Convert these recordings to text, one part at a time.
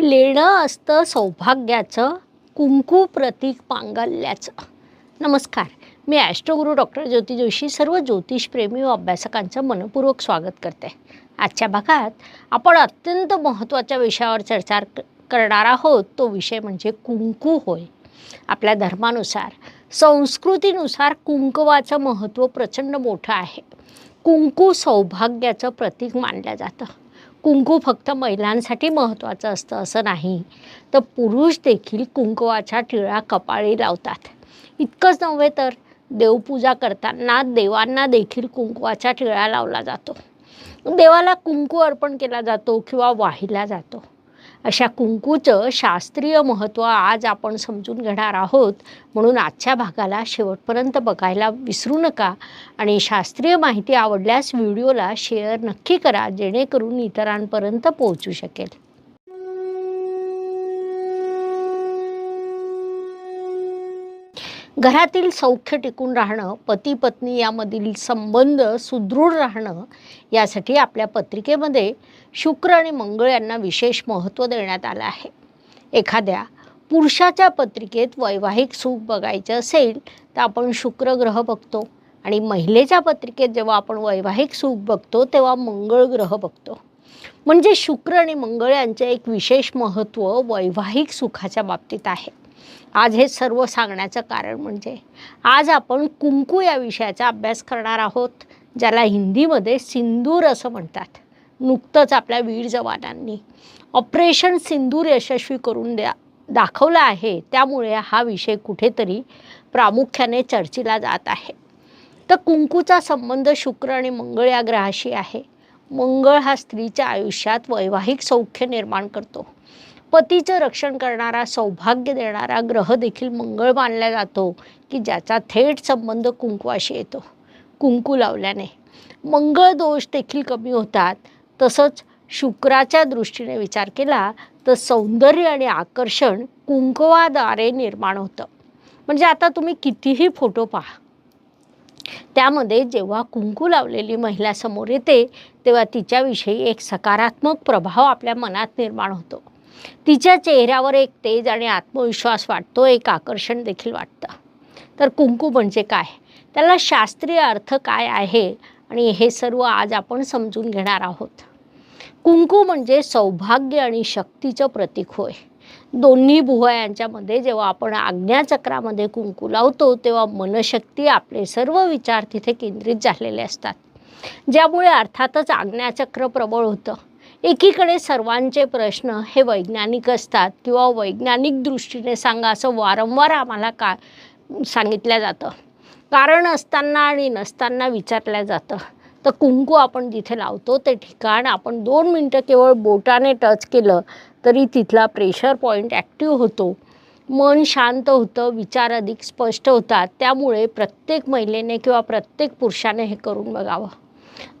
लेणं असतं सौभाग्याचं कुंकू प्रतीक पांगल्याचं. नमस्कार मी ॲस्ट्रोगुरू डॉक्टर ज्योती जोशी सर्व ज्योतिषप्रेमी व अभ्यासकांचं मनपूर्वक स्वागत करते. आजच्या भागात आपण अत्यंत महत्त्वाच्या विषयावर चर्चा क- करणार आहोत. तो विषय म्हणजे कुंकू होय. आपल्या धर्मानुसार संस्कृतीनुसार कुंकवाचं महत्त्व प्रचंड मोठं आहे. कुंकू सौभाग्याचं प्रतीक मानलं जातं. कुंकू फक्त महिलांसाठी महत्त्वाचं असतं असं नाही. तर पुरुष देखील कुंकवाच्या टिळा कपाळी लावतात. इतकंच नव्हे तर देवपूजा करताना देवांना देखील कुंकवाच्या टिळा लावला जातो. देवाला कुंकू अर्पण केला जातो किंवा वाहिला जातो. अशा कुंकूचं शास्त्रीय महत्त्व आज आपण समजून घेणार आहोत. म्हणून आजच्या भागाला शेवटपर्यंत बघायला विसरू नका आणि शास्त्रीय माहिती आवडल्यास व्हिडिओला शेअर नक्की करा जेणेकरून इतरांपर्यंत पोहोचू शकेल. घरातील सौख्य टिकून राहणं पती पत्नी यामधील संबंध सुदृढ राहणं यासाठी आपल्या पत्रिकेमध्ये शुक्र आणि मंगळ यांना विशेष महत्त्व देण्यात आलं आहे. एखाद्या पुरुषाच्या पत्रिकेत वैवाहिक सुख बघायचं असेल तर आपण शुक्र ग्रह बघतो आणि महिलेच्या पत्रिकेत जेव्हा आपण वैवाहिक सुख बघतो तेव्हा मंगळ ग्रह बघतो. म्हणजे शुक्र आणि मंगळ यांचे एक विशेष महत्त्व वैवाहिक सुखाच्या बाबतीत आहे. आज हे सर्व सांगण्याचं कारण म्हणजे आज आपण कुंकू या विषयाचा अभ्यास करणार आहोत ज्याला हिंदीमध्ये सिंदूर असं म्हणतात. नुकतंच आपल्या वीर जवानांनी ऑपरेशन सिंदूर यशस्वी करून द्या दाखवला आहे. त्यामुळे हा विषय कुठेतरी प्रामुख्याने चर्चेला जात आहे. तर कुंकूचा संबंध शुक्र आणि मंगळ या ग्रहाशी आहे. मंगळ हा स्त्रीच्या आयुष्यात वैवाहिक सौख्य निर्माण करतो. पतीचं रक्षण करणारा सौभाग्य देणारा ग्रह देखील मंगळ मानला जातो की ज्याचा थेट संबंध कुंकवाशी येतो. कुंकू लावल्याने. मंगळ दोष देखील कमी होतात. तसंच शुक्राच्या दृष्टीने विचार केला तर सौंदर्य आणि आकर्षण कुंकवाद्वारे निर्माण होतं. म्हणजे आता तुम्ही कितीही फोटो पहा. त्यामध्ये जेव्हा कुंकू लावलेली महिला समोर येते तेव्हा तिच्याविषयी एक सकारात्मक प्रभाव आपल्या मनात निर्माण होतो. तिच्या चेहऱ्यावर एक तेज आणि आत्मविश्वास वाटतो एक आकर्षण देखील वाटतं. तर कुंकू म्हणजे काय? त्याला शास्त्रीय अर्थ काय आहे? आणि हे सर्व आज आपण समजून घेणार आहोत. कुंकू म्हणजे सौभाग्य आणि शक्तीचं प्रतीक होय. दोन्ही भुवा यांच्यामध्ये जेव्हा आपण आज्ञाचक्रामध्ये कुंकू लावतो तेव्हा मनशक्ती आपले सर्व विचार तिथे केंद्रित झालेले असतात. ज्यामुळे अर्थातच आज्ञाचक्र प्रबळ होतं. एकीकडे सर्वांचे प्रश्न हे वैज्ञानिक असतात किंवा वैज्ञानिक दृष्टीने सांगा असं वारंवार आम्हाला का सांगितलं जातं. कारण असताना आणि नसताना विचारलं जातं. तर कुंकू आपण जिथे लावतो ते ठिकाण आपण दोन मिनटं केवळ बोटाने टच केलं तरी तिथला प्रेशर पॉईंट ॲक्टिव्ह होतो. मन शांत होतं विचार अधिक स्पष्ट होतात. त्यामुळे प्रत्येक महिलेने किंवा प्रत्येक पुरुषाने हे करून बघावं.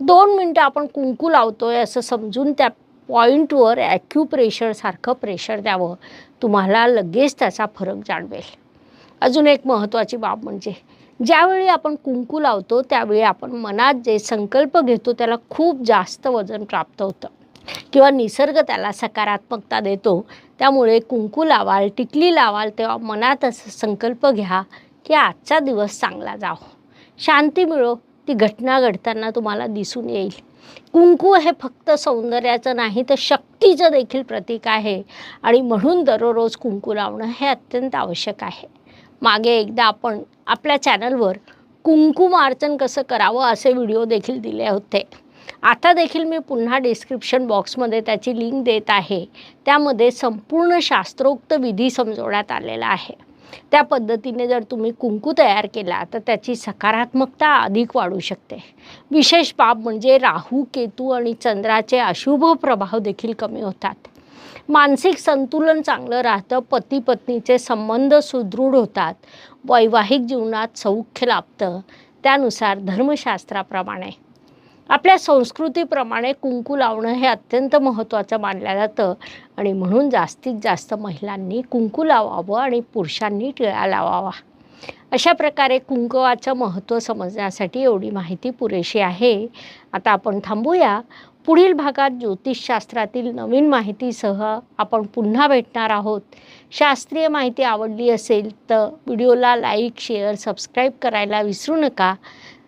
दोन मिनटं आपण कुंकू लावतोय असं समजून त्या पॉईंटवर ॲक्युप्रेशरसारखं प्रेशर द्यावं. तुम्हाला लगेच त्याचा फरक जाणवेल. अजून एक महत्त्वाची बाब म्हणजे ज्यावेळी आपण कुंकू लावतो त्यावेळी आपण मनात जे संकल्प घेतो त्याला खूप जास्त वजन प्राप्त होतं. किंवा निसर्ग त्याला सकारात्मकता देतो. त्यामुळे कुंकू लावाल टिकली लावाल तेव्हा मनात असं संकल्प घ्या की आजचा दिवस चांगला जाओ शांती मिळो. ती घटना घडताना तुम्हाला दिसून येईल. कुंकू हे फक्त सौंदर्याचं नाही तर शक्तीचं देखील प्रतीक आहे. आणि म्हणून दररोज कुंकू लावणं हे अत्यंत आवश्यक आहे. मागे एकदा आपण आपल्या चॅनलवर कुंकुमार्चन कसं करावं असे व्हिडिओ देखील दिले होते. आता देखील मी पुन्हा डिस्क्रिप्शन बॉक्समध्ये त्याची लिंक देत आहे. त्यामध्ये संपूर्ण शास्त्रोक्त विधी समजवण्यात आलेला आहे. त्या पद्धतीने जर तुम्ही कुंकू तयार केला तर त्याची सकारात्मकता अधिक वाढू शकते. विशेष बाब म्हणजे राहू केतू आणि चंद्राचे अशुभ प्रभाव देखील कमी होतात. मानसिक संतुलन चांगलं राहतं पती पत्नीचे संबंध सुदृढ होतात वैवाहिक जीवनात सौख्य लाभतं. त्यानुसार धर्मशास्त्राप्रमाणे. आपल्या संस्कृतीप्रमाणे कुंकू लावणं हे अत्यंत महत्त्वाचं मानलं जातं. आणि म्हणून जास्तीत जास्त महिलांनी कुंकू लावावं आणि पुरुषांनी टिळा लावावा. अशा प्रकारे कुंकवाचं महत्त्व समजण्यासाठी एवढी माहिती पुरेशी आहे. आता आपण थांबूया. पुढील भागात ज्योतिषशास्त्रातील नवीन माहितीसह आपण पुन्हा भेटणार आहोत. शास्त्रीय माहिती आवडली असेल तर व्हिडिओला लाईक शेअर सबस्क्राईब करायला विसरू नका.